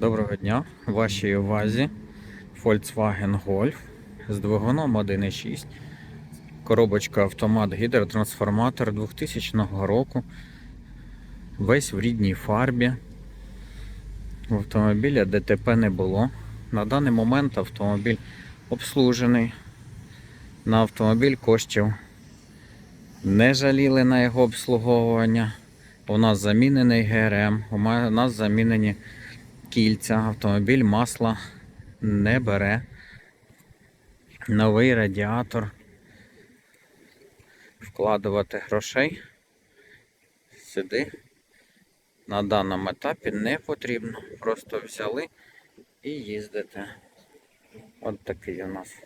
Доброго дня! В вашій увазі Volkswagen Golf з двигуном 1.6. Коробочка автомат гідротрансформатор 2000 року. Весь в рідній фарбі. В автомобіля ДТП не було. На даний момент автомобіль обслужений. На автомобіль коштів не жаліли на його обслуговування. У нас замінений ГРМ, у нас замінені кільця, автомобіль масла не бере. Новий радіатор. Вкладувати грошей сюди на даному етапі не потрібно. Просто взяли і їздите. От такий у нас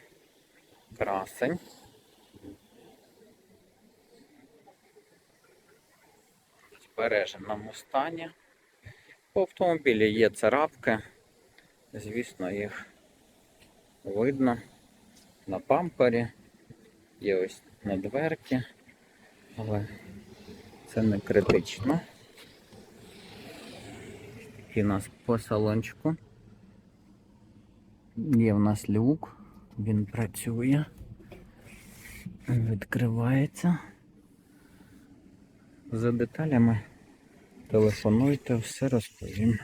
красень. В збереженому стані. По автомобілі є царапки. Звісно, їх видно на пампері, є ось на дверці, але це не критично. Такий у нас по салончику. Є в нас люк, він працює, відкривається. За деталями телефонуйте, все розповім.